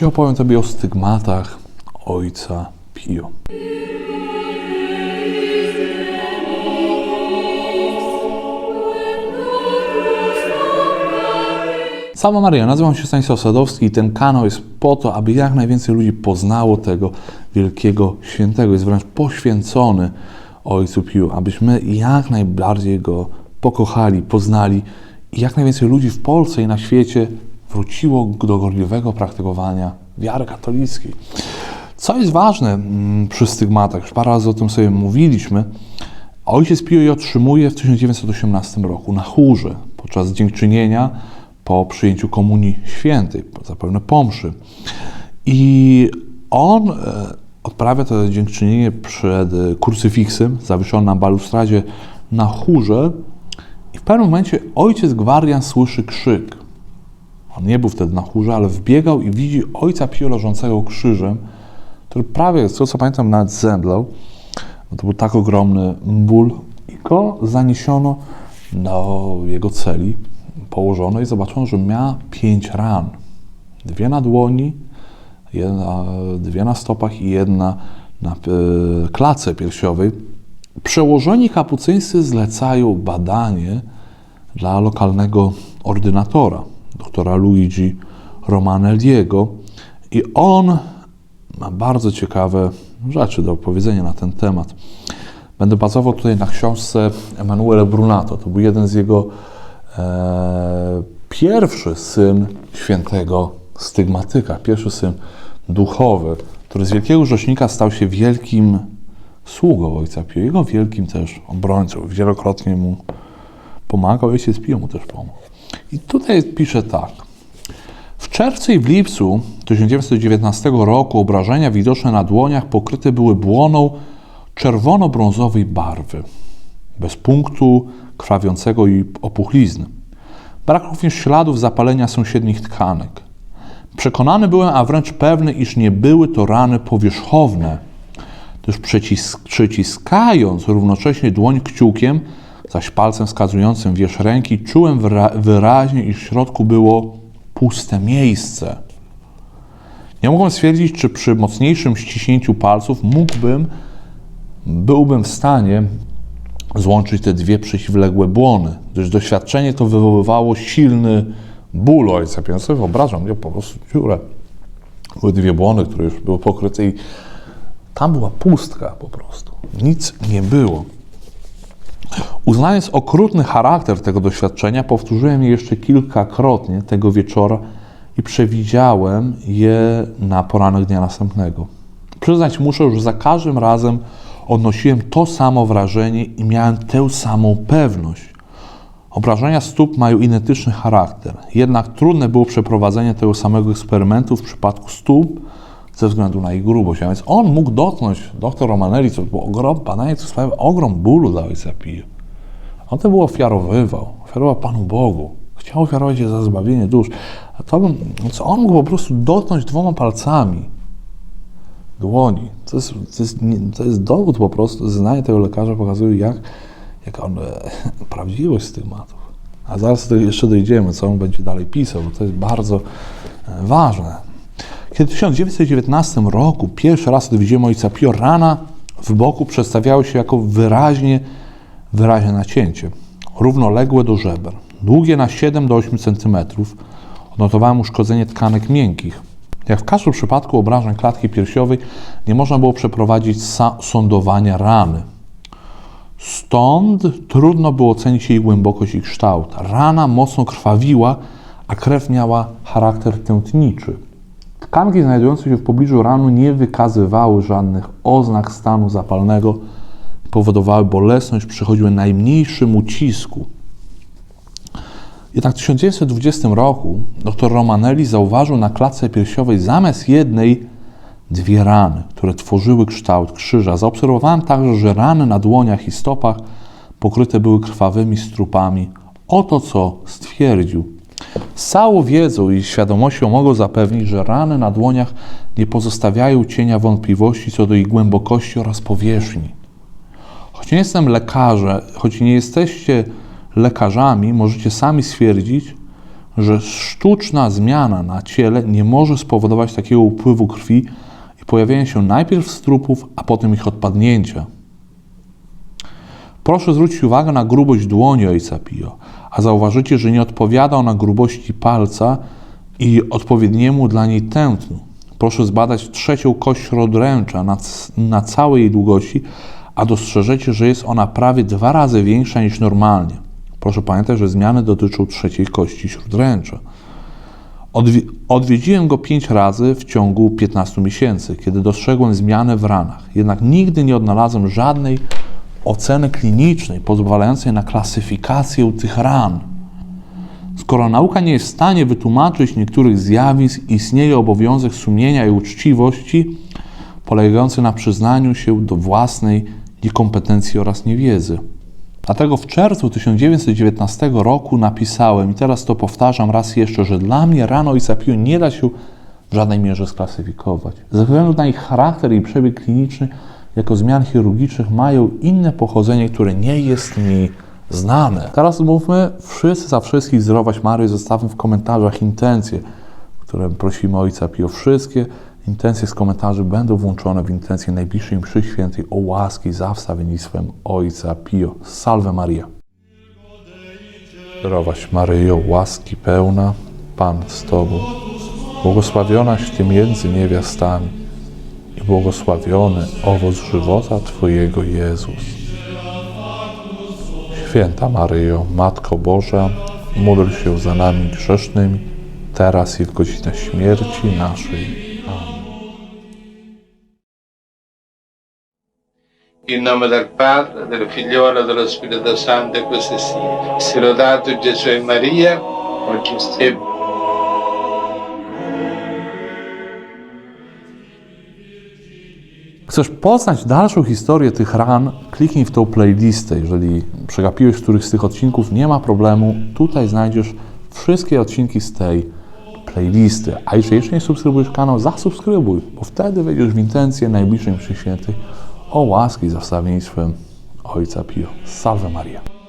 Dziś opowiem Tobie o stygmatach ojca Pio. Sama Maria, nazywam się Stanisław Sadowski i ten kanał jest po to, aby jak najwięcej ludzi poznało tego wielkiego świętego. Jest wręcz poświęcony Ojcu Piu, abyśmy jak najbardziej Go pokochali, poznali i jak najwięcej ludzi w Polsce i na świecie wróciło do gorliwego praktykowania wiary katolickiej. Co jest ważne mm, przy stygmatach, już parę razy o tym sobie mówiliśmy, ojciec Pio je otrzymuje w 1918 roku na chórze podczas dziękczynienia po przyjęciu Komunii Świętej, zapewne po mszy. I on e, odprawia to dziękczynienie przed e, kurcyfiksem zawieszony na balustradzie na chórze i w pewnym momencie ojciec gwardian słyszy krzyk. On nie był wtedy na chórze, ale wbiegał i widzi ojca Pio leżącego krzyżem, który prawie, z tego co pamiętam, nawet zemdlał. To był tak ogromny ból i go zaniesiono do jego celi, położono i zobaczono, że miała pięć ran. Dwie na dłoni, jedna, dwie na stopach i jedna na e, klatce piersiowej. Przełożeni kapucyńscy zlecają badanie dla lokalnego ordynatora, doktora Luigi Romanelliego i on ma bardzo ciekawe rzeczy do opowiedzenia na ten temat. Będę bazował tutaj na książce Emanuele Brunato. To był jeden z jego e, pierwszy syn świętego stygmatyka, pierwszy syn duchowy, który z wielkiego rzecznika stał się wielkim sługą ojca Pio, jego wielkim też obrońcą. Wielokrotnie mu pomagał, ojciec Pio mu też pomógł. I tutaj pisze tak. W czerwcu i w lipcu 1919 roku obrażenia widoczne na dłoniach pokryte były błoną czerwono-brązowej barwy, bez punktu krwawiącego i opuchlizny. Brak również śladów zapalenia sąsiednich tkanek. Przekonany byłem, a wręcz pewny, iż nie były to rany powierzchowne, gdyż przycis przyciskając równocześnie dłoń kciukiem, zaś palcem wskazującym wierzch ręki, czułem wyra wyraźnie, iż w środku było puste miejsce. Nie mogłem stwierdzić, czy przy mocniejszym ściśnięciu palców mógłbym, byłbym w stanie złączyć te dwie przeciwległe błony, gdyż doświadczenie to wywoływało silny ból ojca. Ja sobie wyobrażam, nie, po prostu dziurę. Były dwie błony, które już były pokryte i tam była pustka po prostu. Nic nie było. Uznając okrutny charakter tego doświadczenia, powtórzyłem je jeszcze kilkakrotnie tego wieczora i przewidziałem je na poranek dnia następnego. Przyznać muszę, że za każdym razem odnosiłem to samo wrażenie i miałem tę samą pewność. Obrażenia stóp mają identyczny charakter, jednak trudne było przeprowadzenie tego samego eksperymentu w przypadku stóp ze względu na ich grubość. A więc on mógł dotknąć, doktor Romanelli, co było ogrom, badanie, co ogrom bólu dla ojca Pio. On to był ofiarowywał, ofiarował Panu Bogu. Chciał ofiarować je za zbawienie dusz. A to co on mógł po prostu dotknąć dwoma palcami dłoni. To jest, to jest, to jest dowód po prostu, znanie tego lekarza pokazuje, jak, jak on, e, prawdziwość stygmatów. A zaraz do, jeszcze dojdziemy, co on będzie dalej pisał, bo to jest bardzo e, ważne. Kiedy w 1919 roku pierwszy raz odwiedziłem ojca Pio, rana w boku przedstawiały się jako wyraźnie, wyraźne nacięcie, równoległe do żeber, długie na 7 do 8 cm. Odnotowałem uszkodzenie tkanek miękkich. Jak w każdym przypadku obrażeń klatki piersiowej nie można było przeprowadzić sądowania rany. Stąd trudno było ocenić jej głębokość i kształt. Rana mocno krwawiła, a krew miała charakter tętniczy. Tkanki znajdujące się w pobliżu ranu nie wykazywały żadnych oznak stanu zapalnego, powodowały bolesność, przychodziły najmniejszym ucisku. Jednak w 1920 roku dr Romanelli zauważył na klatce piersiowej zamiast jednej dwie rany, które tworzyły kształt krzyża. Zaobserwowałem także, że rany na dłoniach i stopach pokryte były krwawymi strupami. Oto co stwierdził. Z całą wiedzą i świadomością mogą zapewnić, że rany na dłoniach nie pozostawiają cienia wątpliwości co do ich głębokości oraz powierzchni. Choć nie jestem lekarzem, choć nie jesteście lekarzami, możecie sami stwierdzić, że sztuczna zmiana na ciele nie może spowodować takiego upływu krwi i pojawienia się najpierw strupów, a potem ich odpadnięcia. Proszę zwrócić uwagę na grubość dłoni ojca Pio, a zauważycie, że nie odpowiada ona grubości palca i odpowiedniemu dla niej tętnu. Proszę zbadać trzecią kość środręcza na, na całej jej długości, a dostrzeżecie, że jest ona prawie dwa razy większa niż normalnie. Proszę pamiętać, że zmiany dotyczą trzeciej kości śródręcza. Odwi- odwiedziłem go pięć razy w ciągu 15 miesięcy, kiedy dostrzegłem zmianę w ranach. Jednak nigdy nie odnalazłem żadnej oceny klinicznej pozwalającej na klasyfikację tych ran. Skoro nauka nie jest w stanie wytłumaczyć niektórych zjawisk, istnieje obowiązek sumienia i uczciwości polegający na przyznaniu się do własnej niekompetencji oraz niewiedzy. Dlatego w czerwcu 1919 roku napisałem, i teraz to powtarzam raz jeszcze, że dla mnie rano i sapio nie da się w żadnej mierze sklasyfikować. Ze względu na ich charakter i przebieg kliniczny, jako zmian chirurgicznych, mają inne pochodzenie, które nie jest mi znane. Teraz mówmy, wszyscy za wszystkich zdrować Maryję, zostawmy w komentarzach intencje, które prosimy Ojca Pio. Wszystkie intencje z komentarzy będą włączone w intencje najbliższej mszy świętej o łaski za wstawiennictwem Ojca Pio. Salve Maria. Zdrowaś Maryjo, łaski pełna, Pan z Tobą, błogosławionaś Ty między niewiastami błogosławiony owoc żywota Twojego Jezus. Święta Maryjo, Matko Boża, módl się za nami grzesznymi, teraz i w godzinę śmierci naszej. In nome del Padre, del Figliolo e dello Spirito Santo, e così sia. Si lodato Gesù e Maria, oggi e Chcesz poznać dalszą historię tych ran? Kliknij w tą playlistę. Jeżeli przegapiłeś któryś z tych odcinków, nie ma problemu. Tutaj znajdziesz wszystkie odcinki z tej playlisty. A jeżeli jeszcze nie subskrybujesz kanał, zasubskrybuj, bo wtedy wejdziesz w intencję najbliższej mszy świętej o łaski za wstawiennictwem Ojca Pio. Salve Maria.